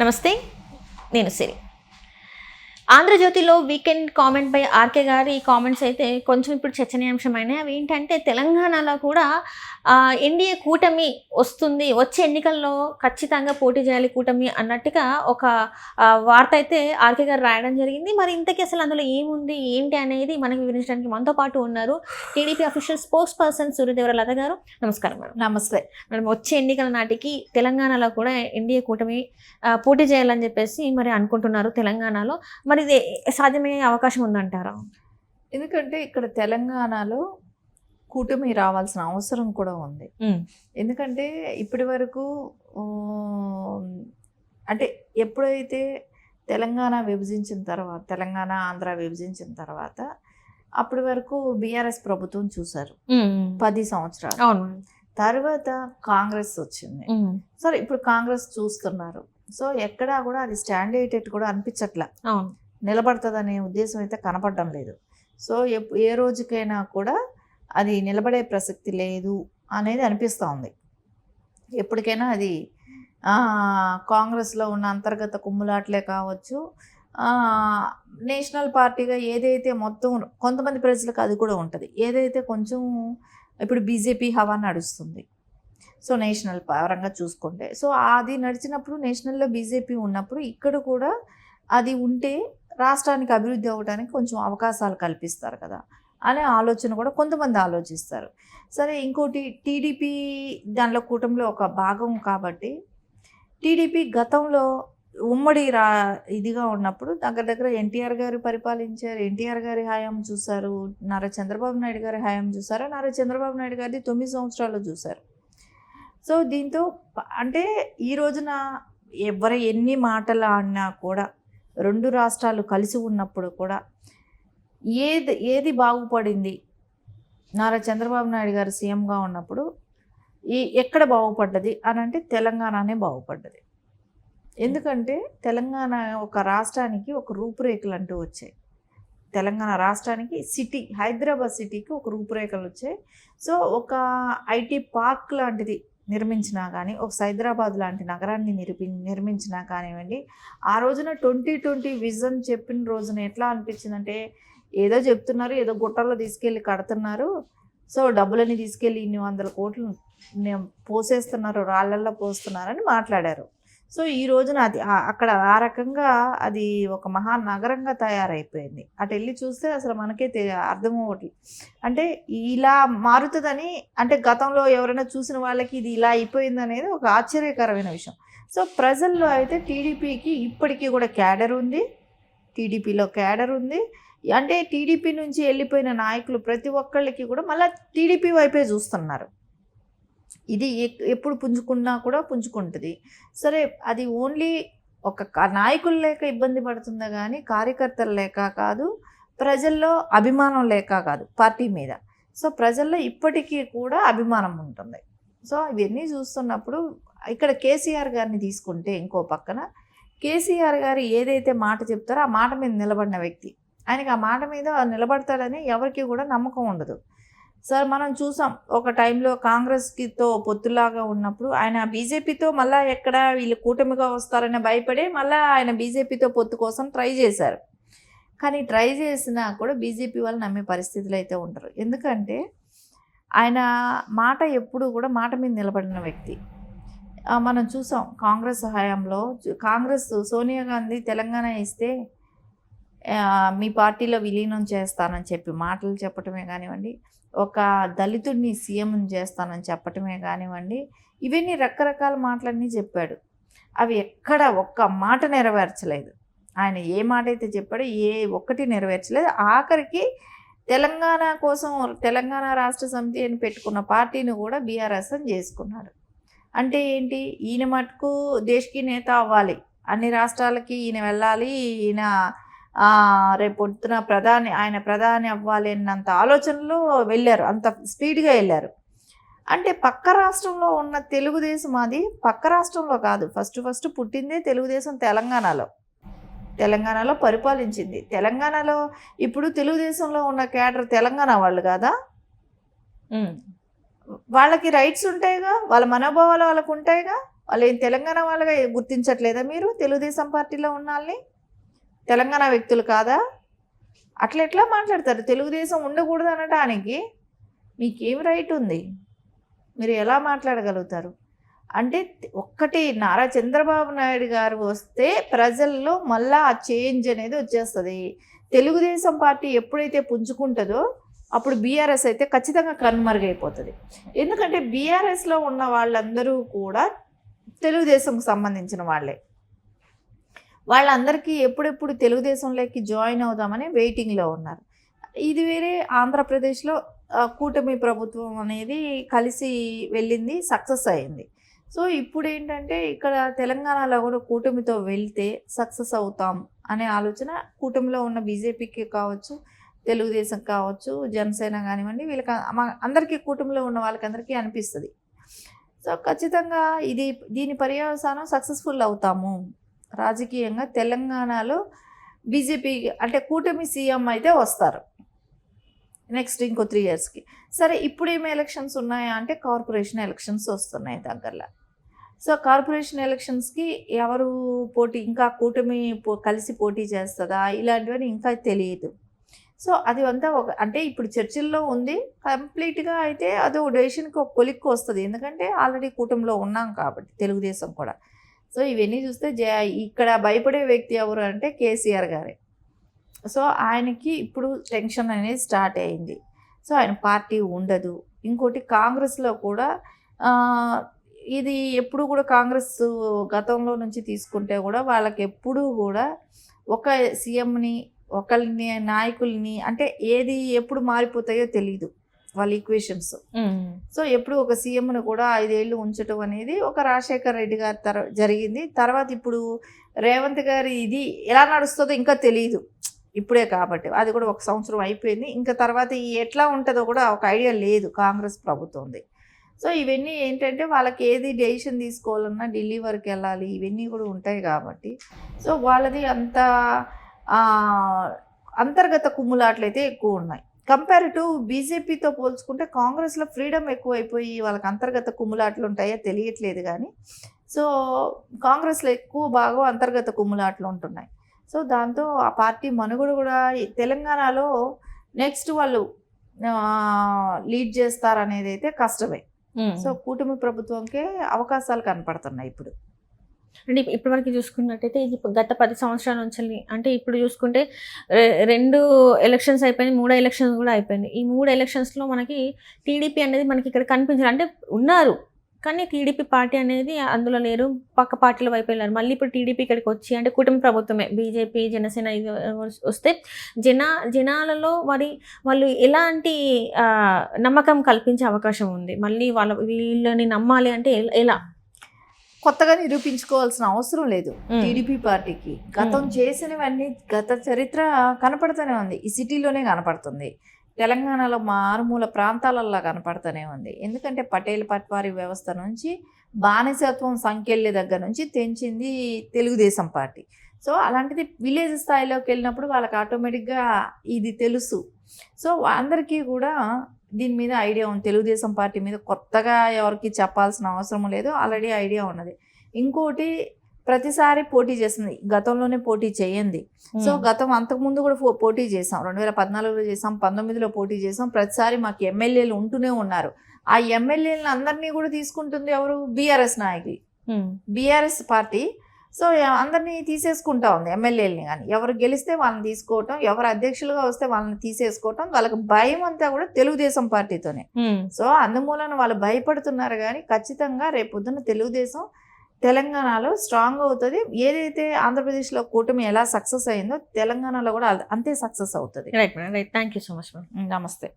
నమస్తే నేను సిరి. ఆంధ్రజ్యోతిలో వీకెండ్ కామెంట్ బై ఆర్కే గారి కామెంట్స్ అయితే కొంచెం ఇప్పుడు చర్చనీయాంశమైనాయి అవి ఏంటంటే తెలంగాణలో కూడా ఎన్డీఏ కూటమి వస్తుంది. వచ్చే ఎన్నికల్లో ఖచ్చితంగా పోటీ చేయాలి కూటమి అన్నట్టుగా ఒక వార్త అయితే ఆర్కే గారు రాయడం జరిగింది. మరి ఇంతకీ అసలు అందులో ఏముంది? ఏంటి అనేది మనకి వివరించడానికి మనతో పాటు ఉన్నారు TDP official spokesperson Suryadevara Latha గారు. నమస్కారం మేడం. నమస్తే. మనం వచ్చే ఎన్నికల నాటికి తెలంగాణలో కూడా ఎన్డీఏ కూటమి పోటీ చేయాలని చెప్పేసి మరి అనుకుంటున్నారు తెలంగాణలో. మరి ఇది సాధ్యమయ్యే అవకాశం ఉందంటారా? ఎందుకంటే ఇక్కడ తెలంగాణలో కూటమి రావాల్సిన అవసరం కూడా ఉంది. ఎందుకంటే ఇప్పటి వరకు అంటే ఎప్పుడైతే తెలంగాణ విభజించిన తర్వాత తెలంగాణ ఆంధ్ర విభజించిన తర్వాత అప్పటి వరకు బీఆర్ఎస్ ప్రభుత్వం చూశారు. పది సంవత్సరాలు. తర్వాత కాంగ్రెస్ వచ్చింది. సరే ఇప్పుడు కాంగ్రెస్ చూస్తున్నారు. సో ఎక్కడా కూడా అది స్టాండ్ అయ్యేటట్టు కూడా అనిపించట్లా. అవును. నిలబడుతుందనే ఉద్దేశం అయితే కనపడడం లేదు. సో ఎప్- ఏ రోజుకైనా కూడా అది నిలబడే ప్రసక్తి లేదు అనేది అనిపిస్తూ ఉంది. ఎప్పటికైనా అది కాంగ్రెస్లో ఉన్న అంతర్గత కుమ్ములాట్లే కావచ్చు నేషనల్ పార్టీగా ఏదైతే మొత్తం కొంతమంది ప్రజలకు అది కూడా ఉంటుంది. ఏదైతే కొంచెం ఇప్పుడు బీజేపీ హవా నడుస్తుంది. సో నేషనల్ పరంగా చూసుకుంటే. సో అది నడిచినప్పుడు నేషనల్లో బీజేపీ ఉన్నప్పుడు ఇక్కడ కూడా అది ఉంటే రాష్ట్రానికి అభివృద్ధి అవ్వడానికి కొంచెం అవకాశాలు కల్పిస్తారు కదా అనే ఆలోచన కూడా కొంతమంది ఆలోచిస్తారు. సరే ఇంకోటి టీడీపీ దానిలో కూటమిలో ఒక భాగం కాబట్టి టీడీపీ గతంలో ఉమ్మడి రా ఇదిగా ఉన్నప్పుడు దగ్గర దగ్గర ఎన్టీఆర్ గారు పరిపాలించారు ఎన్టీఆర్ గారి హయాం చూశారు నారా చంద్రబాబు నాయుడు గారి హయాం చూశారు నారా చంద్రబాబు నాయుడు గారిది తొమ్మిది సంవత్సరాలు చూశారు. సో దీంతో అంటే ఈ రోజున ఎవరు ఎన్ని మాటలు ఆడినా కూడా రెండు రాష్ట్రాలు కలిసి ఉన్నప్పుడు కూడా ఏది ఏది బాగుపడింది? నారా చంద్రబాబు నాయుడు గారు సీఎంగా ఉన్నప్పుడు ఈ ఎక్కడ బాగుపడ్డది అని అంటే తెలంగాణనే బాగుపడ్డది. ఎందుకంటే తెలంగాణ ఒక రాష్ట్రానికి ఒక రూపురేఖలు అంటూ వచ్చాయి. తెలంగాణ రాష్ట్రానికి సిటీ హైదరాబాద్ సిటీకి ఒక రూపురేఖలు వచ్చాయి. సో ఒక ఐటీ పార్క్ లాంటిది నిర్మించినా కానీ ఒక హైదరాబాద్ లాంటి నగరాన్ని నిర్మి నిర్మించినా కానివ్వండి ఆ రోజున ట్వంటీ ట్వంటీ విజన్ చెప్పిన రోజున ఎట్లా అనిపించిందంటే ఏదో చెప్తున్నారు ఏదో గుట్టల్లో తీసుకెళ్ళి కడుతున్నారు. సో డబ్బులని తీసుకెళ్ళి ఇన్ని వందల కోట్లు పోసేస్తున్నారు రాళ్ళల్లో పోస్తున్నారని మాట్లాడారు. సో ఈ రోజున అది అక్కడ ఆ రకంగా అది ఒక మహానగరంగా తయారైపోయింది. అటు వెళ్ళి చూస్తే అసలు మనకే తె- అర్థం ఒకటి అంటే ఇలా మారుతుందని అంటే గతంలో ఎవరైనా చూసిన వాళ్ళకి ఇది ఇలా అయిపోయింది అనేది ఒక ఆశ్చర్యకరమైన విషయం. సో ప్రజల్లో అయితే టీడీపీకి ఇప్పటికీ కూడా క్యాడర్ ఉంది. టీడీపీలో క్యాడర్ ఉంది. అంటే టీడీపీ నుంచి వెళ్ళిపోయిన నాయకులు ప్రతి ఒక్కళ్ళకి కూడా మళ్ళీ టీడీపీ వైపే చూస్తున్నారు. ఇది ఎక్- ఎప్పుడు పుంజుకున్నా కూడా పుంజుకుంటుంది. సరే అది ఓన్లీ ఒక నాయకులు లేక ఇబ్బంది పడుతుందా కానీ కార్యకర్తలు లేక కాదు ప్రజల్లో అభిమానం లేక కాదు పార్టీ మీద. సో ప్రజల్లో ఇప్పటికీ కూడా అభిమానం ఉంటుంది. సో ఇవన్నీ చూస్తున్నప్పుడు ఇక్కడ కేసీఆర్ గారిని తీసుకుంటే ఇంకో పక్కన కేసీఆర్ గారు ఏదైతే మాట చెప్తారో ఆ మాట మీద నిలబడిన వ్యక్తి. ఆయనకి ఆ మాట మీద నిలబడతాడని ఎవరికి కూడా నమ్మకం ఉండదు. సార్ మనం చూసాం ఒక టైంలో కాంగ్రెస్కితో పొత్తులాగా ఉన్నప్పుడు ఆయన బీజేపీతో మళ్ళీ ఎక్కడ వీళ్ళు కూటమిగా వస్తారని భయపడి మళ్ళీ ఆయన బీజేపీతో పొత్తు కోసం ట్రై చేశారు. కానీ ట్రై చేసినా కూడా బీజేపీ వాళ్ళు నమ్మే పరిస్థితులు అయితే ఉంటారు ఎందుకంటే ఆయన మాట ఎప్పుడు కూడా మాట మీద నిలబడిన వ్యక్తి. మనం చూసాం కాంగ్రెస్ హయాంలో కాంగ్రెస్ సోనియా గాంధీ తెలంగాణ ఇస్తే మీ పార్టీలో విలీనం చేస్తానని చెప్పి మాటలు చెప్పటమే కానివ్వండి ఒక దళితుడిని సీఎం చేస్తానని చెప్పటమే కానివ్వండి ఇవన్నీ రకరకాల మాటలన్నీ చెప్పాడు. అవి ఎక్కడ ఒక్క మాట నెరవేర్చలేదు. ఆయన ఏ మాట అయితే చెప్పాడో ఏ ఒక్కటి నెరవేర్చలేదు. ఆఖరికి తెలంగాణ కోసం తెలంగాణ రాష్ట్ర సమితి అని పెట్టుకున్న పార్టీని కూడా బీఆర్ఎస్ అని చేసుకున్నాడు అంటే ఏంటి? ఈయన మటుకు దేశకి నేత అవ్వాలి. అన్ని రాష్ట్రాలకి ఈయన వెళ్ళాలి ఈయన రేపొద్దున రేపు ప్రధాని ఆయన ప్రధాని అవ్వాలి అన్నంత ఆలోచనలో వెళ్ళారు. అంత స్పీడ్గా వెళ్ళారు. అంటే పక్క రాష్ట్రంలో ఉన్న తెలుగుదేశం అది పక్క రాష్ట్రంలో కాదు. ఫస్ట్ ఫస్ట్ పుట్టిందే తెలుగుదేశం తెలంగాణలో. తెలంగాణలో పరిపాలించింది. తెలంగాణలో ఇప్పుడు తెలుగుదేశంలో ఉన్న క్యాడర్ తెలంగాణ వాళ్ళు కాదా? వాళ్ళకి రైట్స్ ఉంటాయిగా? వాళ్ళ మనోభావాలు వాళ్ళకు ఉంటాయిగా వాళ్ళు ఏం తెలంగాణ వాళ్ళగా గుర్తించట్లేదా మీరు? తెలుగుదేశం పార్టీలో ఉన్న వాళ్ళని? తెలంగాణ వ్యక్తులు కాదా? అట్లా ఎట్లా మాట్లాడతారు? తెలుగుదేశం ఉండకూడదు అనడానికి మీకేం రైట్ ఉంది? మీరు ఎలా మాట్లాడగలుగుతారు? అంటే ఒక్కటి నారా చంద్రబాబు నాయుడు గారు వస్తే ప్రజల్లో మళ్ళా ఆ చేంజ్ అనేది వచ్చేస్తుంది. తెలుగుదేశం పార్టీ ఎప్పుడైతే పుంజుకుంటుందో అప్పుడు బీఆర్ఎస్ అయితే ఖచ్చితంగా కనుమరుగైపోతుంది. ఎందుకంటే బీఆర్ఎస్లో ఉన్న వాళ్ళందరూ కూడా తెలుగుదేశంకు సంబంధించిన వాళ్ళే. వాళ్ళందరికీ ఎప్పుడెప్పుడు తెలుగుదేశంలోకి జాయిన్ అవుదామని వెయిటింగ్లో ఉన్నారు. ఇది వేరే ఆంధ్రప్రదేశ్లో కూటమి ప్రభుత్వం అనేది కలిసి వెళ్ళింది సక్సెస్ అయింది. సో ఇప్పుడు ఏంటంటే ఇక్కడ తెలంగాణలో కూడా కూటమితో వెళ్తే సక్సెస్ అవుతాం అనే ఆలోచన కూటమిలో ఉన్న బీజేపీకి కావచ్చు తెలుగుదేశం కావచ్చు జనసేన కానివ్వండి వీళ్ళకి మా- అందరికీ కూటమిలో ఉన్న వాళ్ళకందరికీ అనిపిస్తుంది. సో ఖచ్చితంగా ఇది దీని పర్యవసానం సక్సెస్ఫుల్ అవుతాము. రాజకీయంగా తెలంగాణలో బీజేపీ అంటే కూటమి సీఎం అయితే వస్తారు. నెక్స్ట్ ఇంకో త్రీ ఇయర్స్కి సరే ఇప్పుడు ఏమి ఎలక్షన్స్ ఉన్నాయా అంటే కార్పొరేషన్ ఎలక్షన్స్ వస్తున్నాయి దగ్గరలో. సో కార్పొరేషన్ ఎలక్షన్స్కి ఎవరు పోటీ ఇంకా కూటమి పో కలిసి పోటీ చేస్తుందా? ఇలాంటివన్నీ ఇంకా తెలియదు. సో అది అంతా ఒక అంటే ఇప్పుడు చర్చిల్లో ఉంది. కంప్లీట్గా అయితే అది ఒక డెసిషన్కి ఒక కొలిక్కు వస్తుంది. ఎందుకంటే ఆల్రెడీ కూటమిలో ఉన్నాం కాబట్టి తెలుగుదేశం కూడా. సో ఇవన్నీ చూస్తే జ ఇక్కడ భయపడే వ్యక్తి ఎవరు అంటే కేసీఆర్ గారే. సో ఆయనకి ఇప్పుడు టెన్షన్ అనేది స్టార్ట్ అయింది. సో ఆయన పార్టీ ఉండదు. ఇంకోటి కాంగ్రెస్లో కూడా ఇది ఎప్పుడు కూడా కాంగ్రెస్ గతంలో నుంచి తీసుకుంటే కూడా వాళ్ళకి ఎప్పుడూ కూడా ఒక సీఎంని ఒకరిని నాయకుల్ని అంటే ఏది ఎప్పుడు మారిపోతాయో తెలియదు వాళ్ళ ఈక్వేషన్స్ సో ఎప్పుడు ఒక సీఎంను కూడా ఐదేళ్ళు ఉంచడం అనేది ఒక రాజశేఖర్ రెడ్డి గారి తర జరిగింది. తర్వాత ఇప్పుడు రేవంత్ గారి ఇది ఎలా నడుస్తుందో ఇంకా తెలియదు ఇప్పుడే కాబట్టి అది కూడా ఒక సంవత్సరం అయిపోయింది. ఇంకా తర్వాత ఈ ఎట్లా ఉంటుందో కూడా ఒక ఐడియా లేదు కాంగ్రెస్ ప్రభుత్వంది. సో ఇవన్నీ ఏంటంటే వాళ్ళకి ఏది డెసిషన్ తీసుకోవాలన్నా ఢిల్లీ వరకు వెళ్ళాలి. ఇవన్నీ కూడా ఉంటాయి కాబట్టి. సో వాళ్ళది అంత అంతర్గత కుమ్ములాట్లు అయితే ఎక్కువ ఉన్నాయి. కంపేర్ టు బీజేపీతో పోల్చుకుంటే కాంగ్రెస్లో ఫ్రీడమ్ ఎక్కువైపోయి వాళ్ళకి అంతర్గత కుమ్ములాట్లు ఉంటాయో తెలియట్లేదు కానీ సో కాంగ్రెస్లో ఎక్కువ బాగా అంతర్గత కుమ్ములాట్లు ఉంటున్నాయి. సో దాంతో ఆ పార్టీ మనుగడ కూడా తెలంగాణలో నెక్స్ట్ వాళ్ళు లీడ్ చేస్తారనేది అయితే కష్టమే సో కూటమి ప్రభుత్వంకే అవకాశాలు కనపడుతున్నాయి ఇప్పుడు. అంటే ఇప్పటి ఇప్పటివరకు చూసుకున్నట్టయితే ఇది గత పది సంవత్సరాల నుంచి అంటే ఇప్పుడు చూసుకుంటే రెండు ఎలక్షన్స్ అయిపోయింది మూడో ఎలక్షన్స్ కూడా అయిపోయింది ఈ మూడు ఎలక్షన్స్లో మనకి టీడీపీ అనేది మనకి ఇక్కడ కనిపించారు అంటే ఉన్నారు కానీ టీడీపీ పార్టీ అనేది అందులో లేరు పక్క పార్టీల వైపు వెళ్ళారు. మళ్ళీ ఇప్పుడు టీడీపీ ఇక్కడికి వచ్చి అంటే కుటుంబ ప్రభుత్వమే బీజేపీ జనసేన ఇది వస్తే జన జనాలలో మరి వాళ్ళు ఎలాంటి నమ్మకం కల్పించే అవకాశం ఉంది? మళ్ళీ వాళ్ళ వీళ్ళని నమ్మాలి అంటే ఎలా? కొత్తగా నిరూపించుకోవాల్సిన అవసరం లేదు. టీడీపీ పార్టీకి. గతం. చేసినవన్నీ గత చరిత్ర కనపడుతూనే ఉంది. ఈ సిటీలోనే కనపడుతుంది. తెలంగాణలో మారుమూల ప్రాంతాలల్లో కనపడుతూనే ఉంది. ఎందుకంటే పటేల్ పట్వారీ వ్యవస్థ నుంచి బానిసత్వం సంఖ్యల దగ్గర నుంచి తెంచింది తెలుగుదేశం పార్టీ. సో అలాంటిది విలేజ్ స్థాయిలోకి వెళ్ళినప్పుడు వాళ్ళకి ఆటోమేటిక్గా ఇది తెలుసు. సో అందరికీ కూడా దీని మీద ఐడియా ఉంది. తెలుగుదేశం పార్టీ మీద కొత్తగా ఎవరికి చెప్పాల్సిన అవసరం లేదు. ఆల్రెడీ ఐడియా ఉన్నది. ఇంకోటి ప్రతిసారి పోటీ చేస్తుంది. గతంలోనే పోటీ చేయండి. సో గతం అంతకుముందు కూడా పోటీ చేసాం రెండు వేల పద్నాలుగులో చేసాం పంతొమ్మిదిలో పోటీ చేసాం ప్రతిసారి మాకు ఎమ్మెల్యేలు ఉంటూనే ఉన్నారు. ఆ ఎమ్మెల్యేలను అందరినీ కూడా తీసుకుంటుంది ఎవరు? బీఆర్ఎస్ నాయకులు. బీఆర్ఎస్ పార్టీ సో అందరినీ తీసేసుకుంటా ఉంది ఎమ్మెల్యేలని కానీ ఎవరు గెలిస్తే వాళ్ళని తీసుకోవటం ఎవరు అధ్యక్షులుగా వస్తే వాళ్ళని తీసేసుకోవటం వాళ్ళకి భయం అంతా కూడా తెలుగుదేశం పార్టీతోనే. సో అందుమూలన వాళ్ళు భయపడుతున్నారు కానీ ఖచ్చితంగా రేపొద్దున తెలుగుదేశం తెలంగాణలో స్ట్రాంగ్ అవుతుంది. ఏదైతే ఆంధ్రప్రదేశ్లో కూటమి ఎలా సక్సెస్ అయిందో తెలంగాణలో కూడా అంతే సక్సెస్ అవుతుంది. Right right. Thank you so much నమస్తే.